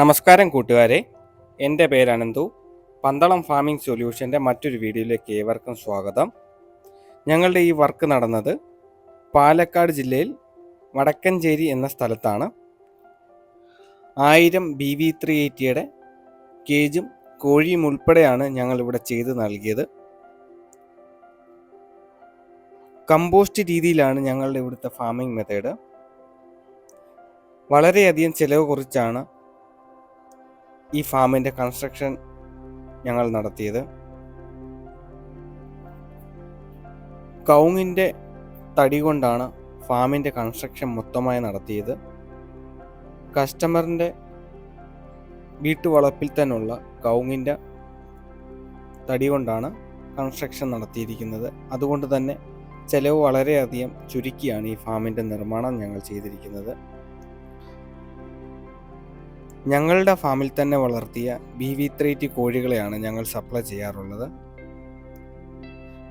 നമസ്കാരം കൂട്ടുകാരെ എൻ്റെ പേര് അനന്തു പന്തളം ഫാമിംഗ് സൊല്യൂഷൻ്റെ മറ്റൊരു വീഡിയോയിലേക്ക് ഏവർക്കും സ്വാഗതം ഞങ്ങളുടെ ഈ വർക്ക് നടന്നത് പാലക്കാട് ജില്ലയിൽ വടക്കഞ്ചേരി എന്ന സ്ഥലത്താണ് ആയിരം ബി വി ത്രീ എയ്റ്റിയുടെ കേജും കോഴിയും ഉൾപ്പെടെയാണ് ഞങ്ങളിവിടെ ചെയ്ത് നൽകിയത് കമ്പോസ്റ്റ് രീതിയിലാണ് ഞങ്ങളുടെ ഇവിടുത്തെ ഫാമിംഗ് മെത്തേഡ് വളരെയധികം ചിലവ് കുറച്ചാണ് ഈ ഫാമിൻ്റെ കൺസ്ട്രക്ഷൻ ഞങ്ങൾ നടത്തിയത് കൗങ്ങിൻ്റെ തടി കൊണ്ടാണ് ഫാമിൻ്റെ കൺസ്ട്രക്ഷൻ മൊത്തമായി നടത്തിയത് കസ്റ്റമറിൻ്റെ വീട്ടുവളപ്പിൽ തന്നെയുള്ള കൗങ്ങിൻ്റെ തടി കൊണ്ടാണ് കൺസ്ട്രക്ഷൻ നടത്തിയിരിക്കുന്നത് അതുകൊണ്ട് തന്നെ ചിലവ് വളരെയധികം ചുരുക്കിയാണ് ഈ ഫാമിൻ്റെ നിർമ്മാണം ഞങ്ങൾ ചെയ്തിരിക്കുന്നത് ഞങ്ങളുടെ ഫാമിൽ തന്നെ വളർത്തിയ ബി വി ടി കോഴികളെയാണ് ഞങ്ങൾ സപ്ലൈ ചെയ്യാറുള്ളത്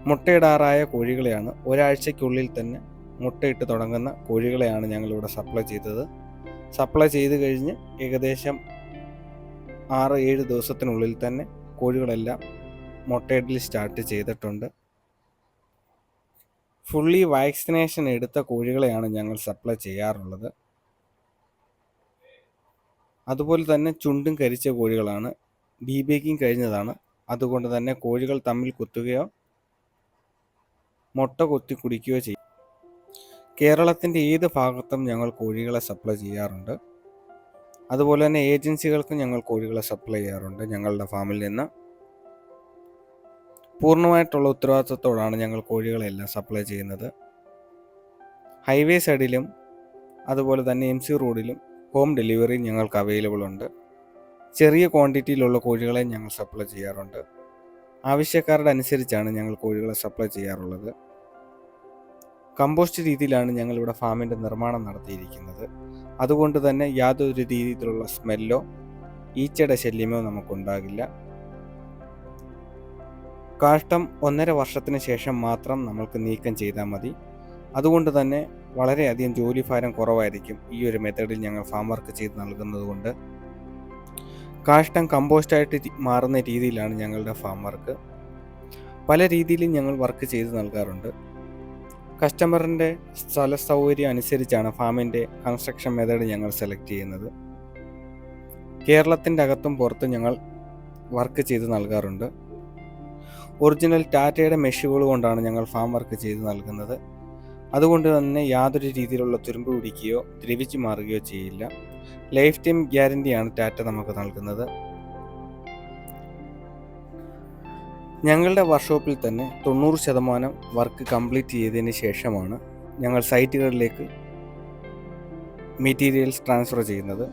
മുട്ടയിടാറായ കോഴികളെയാണ് ഒരാഴ്ചയ്ക്കുള്ളിൽ തന്നെ മുട്ടയിട്ട് തുടങ്ങുന്ന കോഴികളെയാണ് ഞങ്ങളിവിടെ സപ്ലൈ ചെയ്തത് സപ്ലൈ ചെയ്ത് കഴിഞ്ഞ് ഏകദേശം ആറ് ഏഴ് ദിവസത്തിനുള്ളിൽ തന്നെ കോഴികളെല്ലാം മുട്ടയിടൽ സ്റ്റാർട്ട് ചെയ്തിട്ടുണ്ട് ഫുള്ളി വാക്സിനേഷൻ എടുത്ത കോഴികളെയാണ് ഞങ്ങൾ സപ്ലൈ ചെയ്യാറുള്ളത് അതുപോലെ തന്നെ ചുണ്ടും കരിച്ച കോഴികളാണ് ബി ബേക്കിംഗ് കഴിഞ്ഞതാണ് അതുകൊണ്ട് തന്നെ കോഴികൾ തമ്മിൽ കുത്തുകയോ മുട്ട കൊത്തി കുടിക്കുകയോ ചെയ്യും കേരളത്തിൻ്റെ ഏത് ഭാഗത്തും ഞങ്ങൾ കോഴികളെ സപ്ലൈ ചെയ്യാറുണ്ട് അതുപോലെ തന്നെ ഏജൻസികൾക്കും ഞങ്ങൾ കോഴികളെ സപ്ലൈ ചെയ്യാറുണ്ട് ഞങ്ങളുടെ ഫാമിൽ നിന്ന് പൂർണ്ണമായിട്ടുള്ള ഉത്തരവാദിത്വത്തോടാണ് ഞങ്ങൾ കോഴികളെല്ലാം സപ്ലൈ ചെയ്യുന്നത് ഹൈവേ സൈഡിലും അതുപോലെ തന്നെ എം സി റോഡിലും ഹോം ഡെലിവറി ഞങ്ങൾക്ക് അവൈലബിൾ ഉണ്ട് ചെറിയ ക്വാണ്ടിറ്റിയിലുള്ള കോഴികളെ ഞങ്ങൾ സപ്ലൈ ചെയ്യാറുണ്ട് ആവശ്യക്കാരുടെ അനുസരിച്ചാണ് ഞങ്ങൾ കോഴികളെ സപ്ലൈ ചെയ്യാറുള്ളത് കമ്പോസ്റ്റ് രീതിയിലാണ് ഞങ്ങളിവിടെ ഫാമിൻ്റെ നിർമ്മാണം നടത്തിയിരിക്കുന്നത് അതുകൊണ്ട് തന്നെ യാതൊരു രീതിയിലുള്ള സ്മെല്ലോ ഈച്ചയുടെ ശല്യമോ നമുക്കുണ്ടാകില്ല കാഷ്ടം ഒന്നര വർഷത്തിന് ശേഷം മാത്രം നമ്മൾക്ക് നീക്കം ചെയ്താൽ മതി അതുകൊണ്ട് തന്നെ വളരെയധികം ജോലി ഭാരം കുറവായിരിക്കും ഈ ഒരു മെത്തേഡിൽ ഞങ്ങൾ ഫാം വർക്ക് ചെയ്ത് നൽകുന്നത് കൊണ്ട് കാഷ്ടം കമ്പോസ്റ്റായിട്ട് മാറുന്ന രീതിയിലാണ് ഞങ്ങളുടെ ഫാം വർക്ക് പല രീതിയിലും ഞങ്ങൾ വർക്ക് ചെയ്ത് നൽകാറുണ്ട് കസ്റ്റമറിൻ്റെ സ്ഥല സൗകര്യം അനുസരിച്ചാണ് ഫാമിൻ്റെ കൺസ്ട്രക്ഷൻ മെത്തേഡ് ഞങ്ങൾ സെലക്ട് ചെയ്യുന്നത് കേരളത്തിൻ്റെ അകത്തും പുറത്തും ഞങ്ങൾ വർക്ക് ചെയ്ത് നൽകാറുണ്ട് ഒറിജിനൽ ടാറ്റയുടെ മെഷീനുകൾ കൊണ്ടാണ് ഞങ്ങൾ ഫാം വർക്ക് ചെയ്ത് നൽകുന്നത് അതുകൊണ്ട് തന്നെ യാതൊരു രീതിയിലുള്ള തുരുമ്പ് പിടിക്കുകയോ ദ്രവിച്ച് മാറുകയോ ചെയ്യില്ല ലൈഫ് ടൈം ഗ്യാരണ്ടിയാണ് ടാറ്റ നമുക്ക് നൽകുന്നത് ഞങ്ങളുടെ വർക്ക്ഷോപ്പിൽ തന്നെ തൊണ്ണൂറ് ശതമാനം വർക്ക് കംപ്ലീറ്റ് ചെയ്തതിന് ശേഷമാണ് ഞങ്ങൾ സൈറ്റുകളിലേക്ക് മെറ്റീരിയൽസ് ട്രാൻസ്ഫർ ചെയ്യുന്നത്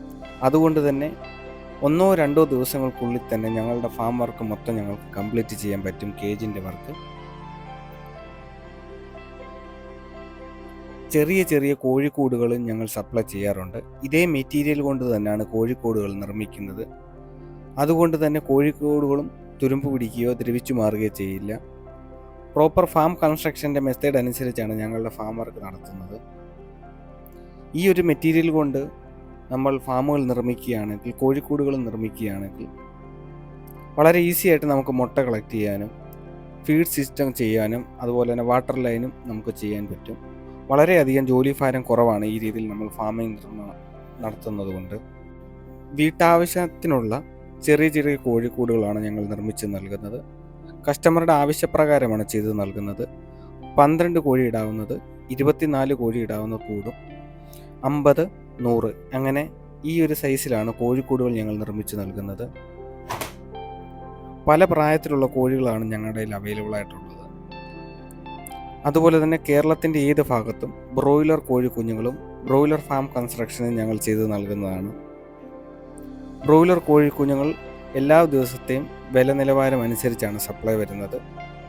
അതുകൊണ്ട് തന്നെ ഒന്നോ രണ്ടോ ദിവസങ്ങൾക്കുള്ളിൽ തന്നെ ഞങ്ങളുടെ ഫാം വർക്ക് മൊത്തം ഞങ്ങൾക്ക് കംപ്ലീറ്റ് ചെയ്യാൻ പറ്റും കേജിൻ്റെ വർക്ക് ചെറിയ ചെറിയ കോഴിക്കൂടുകളും ഞങ്ങൾ സപ്ലൈ ചെയ്യാറുണ്ട് ഇതേ മെറ്റീരിയൽ കൊണ്ട് തന്നെയാണ് കോഴിക്കൂടുകൾ നിർമ്മിക്കുന്നത് അതുകൊണ്ട് തന്നെ കോഴിക്കൂടുകളും തുരുമ്പ് പിടിക്കുകയോ ദ്രവിച്ചു മാറുകയോ ചെയ്യില്ല പ്രോപ്പർ ഫാം കൺസ്ട്രക്ഷൻ്റെ മെത്തേഡ് അനുസരിച്ചാണ് ഞങ്ങളുടെ ഫാം വർക്ക് നടത്തുന്നത് ഈ ഒരു മെറ്റീരിയൽ കൊണ്ട് നമ്മൾ ഫാമുകൾ നിർമ്മിക്കുകയാണെങ്കിൽ കോഴിക്കൂടുകൾ നിർമ്മിക്കുകയാണെങ്കിൽ വളരെ ഈസി ആയിട്ട് നമുക്ക് മുട്ട കളക്ട് ചെയ്യാനും ഫീഡ് സിസ്റ്റം ചെയ്യാനും അതുപോലെ തന്നെ വാട്ടർ ലൈനും നമുക്ക് ചെയ്യാൻ പറ്റും വളരെയധികം ജോലി ഭാരം കുറവാണ് ഈ രീതിയിൽ നമ്മൾ ഫാമിംഗ് നടത്തുന്നത് കൊണ്ട് വീട്ടാവശ്യത്തിനുള്ള ചെറിയ ചെറിയ കോഴിക്കൂടുകളാണ് ഞങ്ങൾ നിർമ്മിച്ച് നൽകുന്നത് കസ്റ്റമറുടെ ആവശ്യപ്രകാരമാണ് ചെയ്ത് നൽകുന്നത് പന്ത്രണ്ട് കോഴി ഇടാവുന്നത് ഇരുപത്തിനാല് കോഴി ഇടാവുന്ന കൂടും അമ്പത് നൂറ് അങ്ങനെ ഈ ഒരു സൈസിലാണ് കോഴിക്കൂടുകൾ ഞങ്ങൾ നിർമ്മിച്ച് നൽകുന്നത് പല പ്രായത്തിലുള്ള കോഴികളാണ് ഞങ്ങളുടെ കയ്യിൽ അവൈലബിൾ ആയിട്ടുള്ളത് അതുപോലെ തന്നെ കേരളത്തിൻ്റെ ഏത് ഭാഗത്തും ബ്രോയിലർ കോഴി കുഞ്ഞുങ്ങളും ബ്രോയിലർ ഫാം കൺസ്ട്രക്ഷനും ഞങ്ങൾ ചെയ്ത് നൽകുന്നതാണ് ബ്രോയിലർ കോഴി കുഞ്ഞുങ്ങൾ എല്ലാ ദിവസത്തെയും വില നിലവാരം അനുസരിച്ചാണ് സപ്ലൈ വരുന്നത്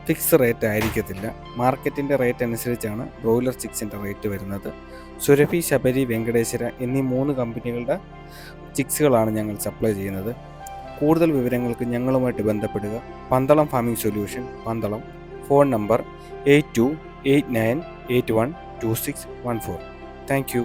ഫിക്സ് റേറ്റ് ആയിരിക്കത്തില്ല മാർക്കറ്റിൻ്റെ റേറ്റ് അനുസരിച്ചാണ് ബ്രോയിലർ ചിക്സിൻ്റെ റേറ്റ് വരുന്നത് സുരഭി ശബരി വെങ്കടേശ്വര എന്നീ മൂന്ന് കമ്പനികളുടെ ചിക്സുകളാണ് ഞങ്ങൾ സപ്ലൈ ചെയ്യുന്നത് കൂടുതൽ വിവരങ്ങൾക്ക് ഞങ്ങളുമായിട്ട് ബന്ധപ്പെടുക Pandalam farming solution Pandalam phone number eight two eight nine eight one two six one four thank you